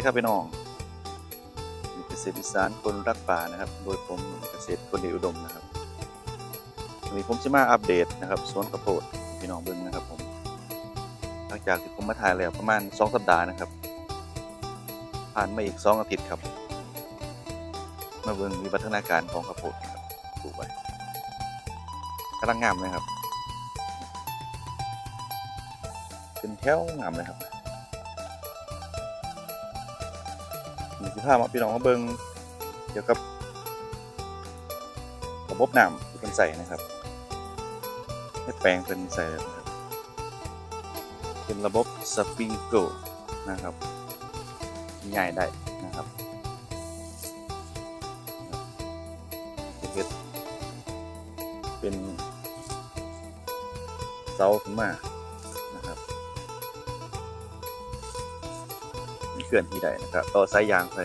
วัสดีครับพี่น้องเกษตรอีสานคนรักป่านะครับ โดยผมเกษตรคนดีอุดมนะครับวันนี้ผมจะมาอัปเดตนะครับสวนข้าวโพดพี่น้องเบิ่งนะครับผมหลังจากที่ผมมาถ่ายแล้วประมาณ 2 สัปดาห์นะครับ ผ่านมาอีก 2 อาทิตย์ครับ มาเบิ่งมีพัฒนาการของข้าวโพดครับปลูกไว้กำลังงามเลยครับ เป็นแถวงามเลยครับ มีสิภาพมาพี่น้องมาเบิ่งเกี่ยวกับระบบน้ำที่เป็นใส่นะครับให้แปลงเป็นใส่นะครับเป็นระบบสปริงเกิลนะครับง่ายได้นะครับเฮ็ดเป็นเสาขึ้นมา เขื่อนที่ใดนะครับต่อสายยางไป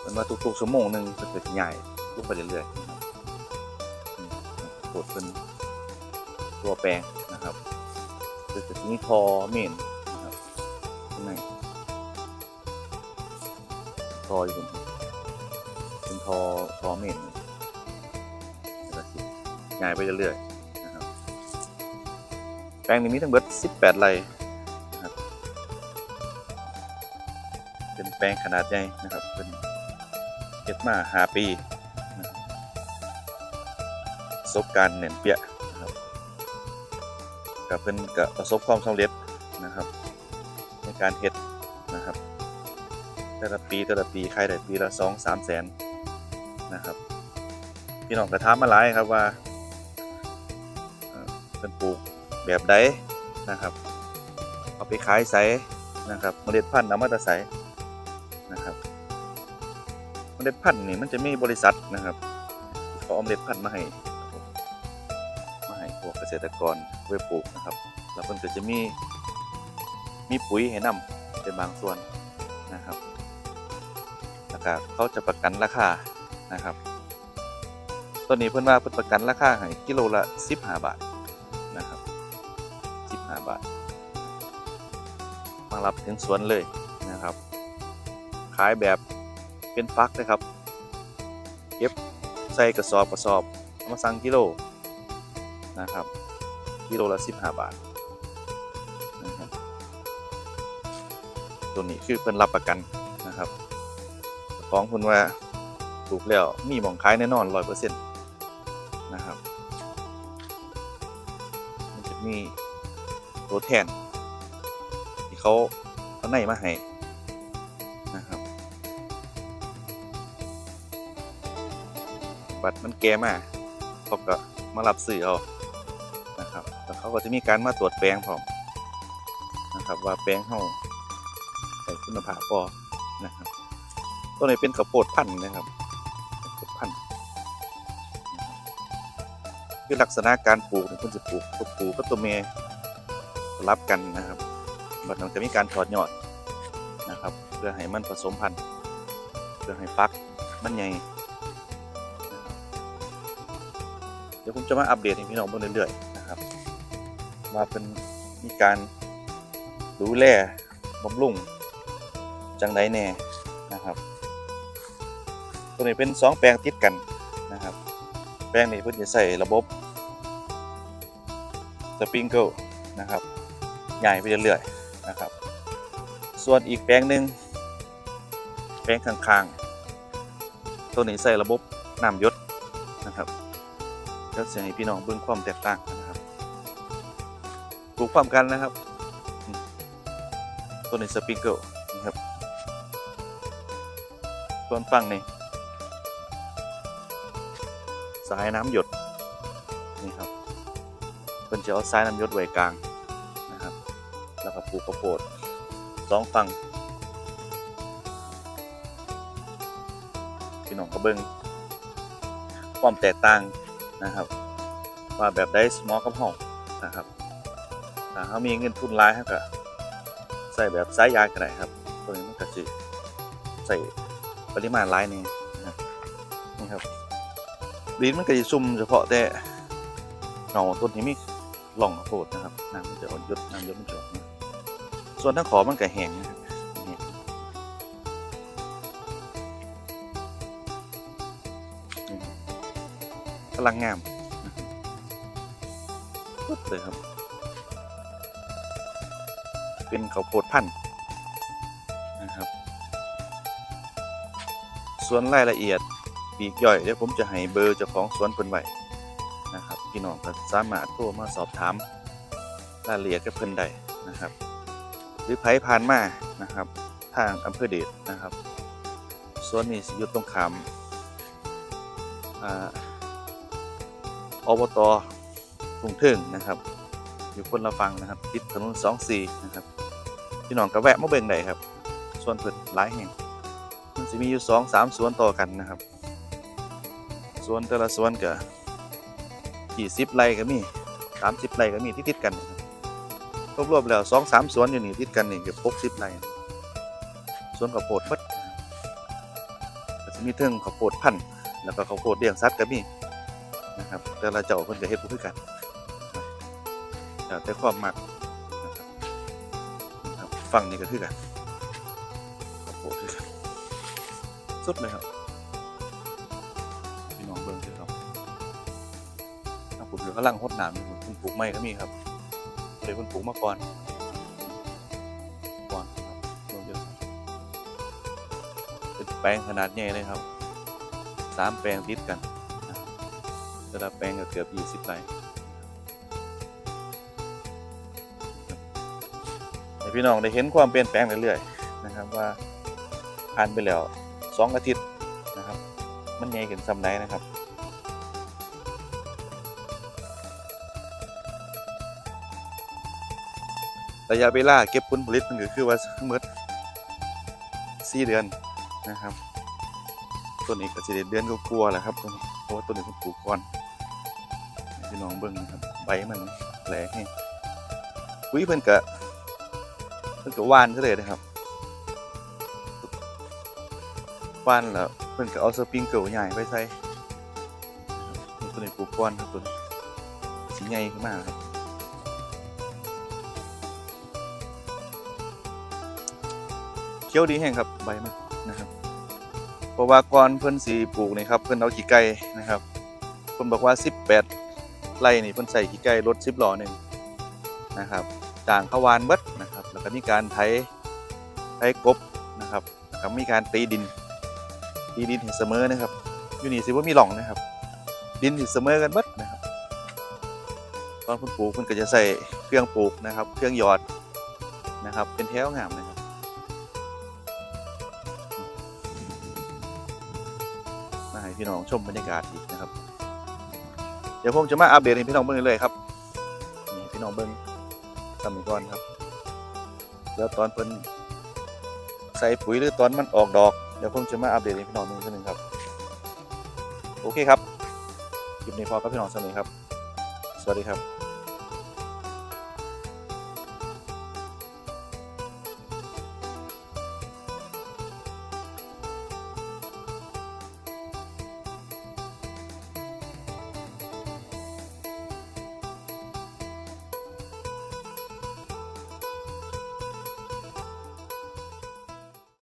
เป็นว่าทุกๆชั่วโมงหนึ่งจะเกิดใหญ่ลุกไปเรื่อยๆนะครับอืมกดเป็นตัวแปลงนะครับจะจะมีทอเมนนะครับข้างในทออยู่เป็นทอทอเมนใหญ่ไปเรื่อยๆนะครับแปลงนี้มีทั้งเบิด18ไร่ แปลงขนาดใหญ่นะครับเป็นเก็บมาหาปีนะครับประสบการณ์เน่นเปียนะครับกับเป็นกับประสบความสำเร็จนะครับ ในการเฮ็ดนะครับ แต่ละปีแต่ละปีขายได้ปีละสองสามแสนนะครับพี่น้องกระทามมาหลายครับว่าเออเป็นปลูกแบบใดนะครับ เอาไปขายไสนะครับเมล็ดพันธุ์เอามาตะไส เมล็ดพันธุ์นี่มันจะมีบริษัทนะครับที่เขาเอาเมล็ดพันธุ์มาให้มาให้พวกเกษตรกรไว้ปลูกนะครับ แล้วเพิ่นก็จะมีมีปุ๋ยให้นำเป็นบางส่วนนะครับแล้วก็เขาจะประกันราคานะครับตัวนี้เพิ่นว่าเพิ่นประกันราคาให้กิโลละ15บาทนะครับ15บาทมารับถึงสวนเลยนะครับ ขายแบบ เป็นฟักนะครับ เก็บใส่กระสอบกระสอบเอามาสั่งกิโลนะครับกิโลละ15 บาทนะครับตัวนี้คือเพิ่นรับประกันนะครับของคุณว่าถูกแล้วมีหมองขายแน่นอน100%นะครับมันจะมีตัวแทน ที่เขาเอาในมาให้ บัตรมันแก่มากเขาก็มารับซื้อเอานะครับแล้วเขาก็จะมีการมาตรวจแปลงพร้อมนะครับว่าแปลงเขาใส่คุณภาพพอนะครับตัวนี้เป็นข้าวโพดพันธุ์นะครับข้าวโพดพันธุ์คือลักษณะการปลูกเนี่ยคุณจะปลูกตัวปลูกกับตัวเมย์รับกันนะครับบัดนั้นจะมีการถอดยอดนะครับ เพื่อให้มันผสมพันธุ์เพื่อให้ฟักมันใหญ่ ดี๋ยวผมจะมาอัปเดตให้พี่น้องเบิ่งเรื่อยๆนะครับว่าเป็นมีการดูแลบำรุงจังไดแน่นะครับตัวนี้เป็นสองแปลงติดกันนะครับ แปลงนี้เพิ่นจะใส่ระบบสปริงเกิลนะครับใหญ่ไปเรื่อยๆนะครับ ส่วนอีกแปลงหนึ่งแปลงข้างๆ ตัวนี้ใส่ระบบน้ำยศ เดี๋ยวจะให้พี่น้องเบิ่งความแตกต่างนะครับปลูกความกันนะครับตัวนี้สปริงเกิลนะครับส่วนฝั่งนี้สายน้ำหยดนี่ครับเพิ่นจะเอาสายน้ำหยดไว้กลางนะครับ แล้วก็ปลูกข้าวโพดสองฝั่งพี่น้องก็เบิ่งความแตกต่าง นะครับว่าแบบได้สมอกับห้องนะครับถ้าเขามีเงินทุนหลายเขาก็ใส่แบบสายยางก็ได้ครับตัวนี้มันก็จะใส่ปริมาณหลายนี่นะครับนี่ครับดินมันก็จะซุ่มเฉพาะแต่เงาต้นที่มีหล่องข้าวโพดนะครับน้ำมันจะอดหยดน้ำหยดมันจะส่วนทั้งขอมันก็แห้งนะครับ กำลังงามปุ๊บเลยครับ เป็นเขาโพดพันธุ์นะครับ ส่วนรายละเอียดปีกย่อยเดี๋ยวผมจะให้เบอร์เจ้าของสวนเพิ่นไว้นะครับพี่น้องก็สามารถโทรมาสอบถามรายละเอียดกับเพิ่นได้นะครับ หรือไผผ่านมานะครับ ทางอำเภอเดชนะครับสวนนี้อยู่ตรงขามอ่า อบตทุ่งเทิงนะครับ อยู่คนละฟังนะครับติดถนน24นะครับพี่น้องก็แวะมาเบิ่งได้ครับส่วนเพิ่นหลายแห่งมันจะมีอยู่สองสามสวนต่อกันนะครับสวนแต่ละสวนก็กี่สิบไร่ก็มีสามสิบไร่ก็มีที่ติดกันรับรวมๆแล้วสองสามสวนอยู่นี่ติดกันนี่เกือบหกสิบไร่สวนข้าวโพดเบิดจะมีเทิงข้าวโพดพันธุ์แล้วก็ข้าวโพดเลี้ยงสัตว์ก็มี นะครับ แต่ละเจ้าเพิ่นก็เฮ็ดบ่คือกันแต่ความมักนะครับนะครับฝั่งนี้ก็คือกันข้โพดคือกันสุดเลยครับพี่น้องเบิ่งสิครับถ้าปลูกอยู่ข้าล่างหดหนามอยู่คุณปลูกไม้ก็มีครับเลยคุณปลูกมาก่อนก่อนครับเบิ่งเดียวครับเป็นแปลงขนาดใหญ่เลยครับสามแปลงติดกัน แต่ละแปลงก็เกือบยี่สิบไร่ให้พี่น้องได้เห็นความเปลี่ยนแปลงเรื่อยๆนะครับว่าผ่านไปแล้วสองอาทิตย์นะครับ มันใหญ่ขึ้นซ้ำไหนนะครับระยะเวลาเก็บผลผลิตมันก็คือว่าเมื่อสี่เดือนนะครับต้นนี้ก็สิได้เดือนก็กลัวแหละครับต้นนี้เพราะว่าต้นนี้มันปลูกก่อน พี่น้องเบิ่งนะครับใบมันแหลกให้ปุ๋ยเพิ่นกะเพิ่นกะวานซะเลยนะครับบ้านแล้วเพิ่นก็เอาสปริงเกิลใหญ่ไปใส่ตัวนี้ปลูกก้อนครับตัวนี้สีใหญ่ขึ้นมาครับเขียวดีแห้งครับใบมันนะครับเพราะว่าก่อนเพิ่นสีปลูกนี่ครับเพิ่นเอาขี้ไก่นะครับเพิ่นบอกว่า 18 ไร่นี่เพิ่นใส่ขี้ไก่รถ10ล้อหนึ่งนะครับจางขาวานเบิดนะครับ แล้วก็มีการไถไถกบนะครับแล้วก็มีการตีดิน ตีดินเสมอนะครับ อยู่นี่สิว่ามีหล่องนะครับ ดินเสมอกันเบิดนะครับ ตอนเพิ่นปลูกเพิ่นก็จะใส่เครื่องปลูกนะครับ เครื่องหยอดนะครับ เป็นแถวงามนะครับมาให้พี่น้องชมบรรยากาศอีกนะครับ ดี๋ยวผมจะมาอัปเดตให้พี่น้องเบิ่งเลยครับนี่พี่น้องเบิ่งสมัยก่อนครับเดี๋ยวตอนเพิ่นใส่ปุ๋ยหรือตอนมันออกดอกเดี๋ยวผมจะมาอัปเดตให้พี่น้องดูสักหนึ่งครับ โอเคครับคลิปนี้พอครับพี่น้องสมัยครับ สวัสดีครับ